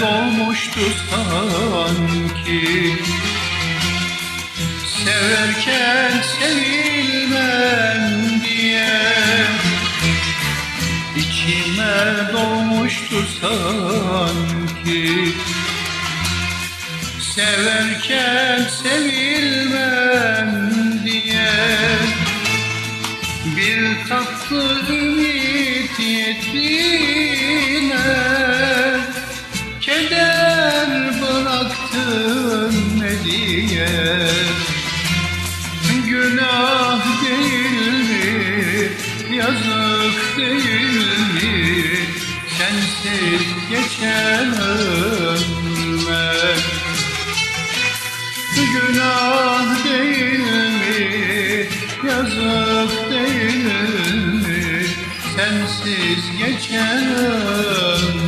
doğmuştu sanki. Severken sevilmem diye İçime doğmuştu sanki. Severken sevilmem diye Bir tatlı ümit yettiğine Keder bıraktın ne diye? Günah değil mi, yazık değil mi? Sensiz geçen ömrüme Günah değil mi, yazık değil mi? Sensiz geçen ömrüme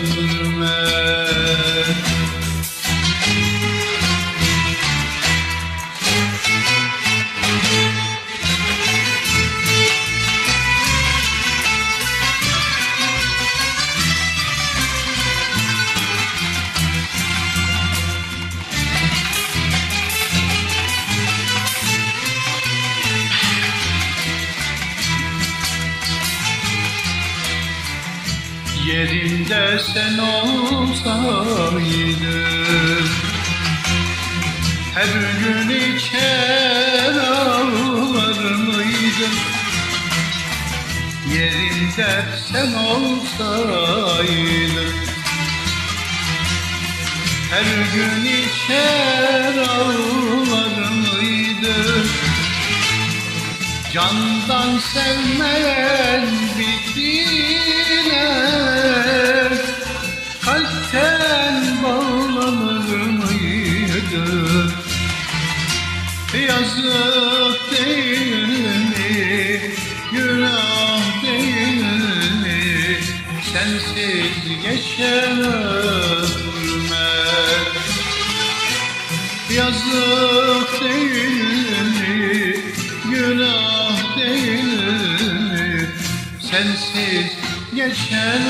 Yerimde sen olsaydın. Her gün içer ağlar mıydın? Yerimde sen olsaydın. Her gün içer ağlar mıydın? Candan sevmeyen Sensiz geçen Yazık değil mi? Günah değil mi? Sensiz geçen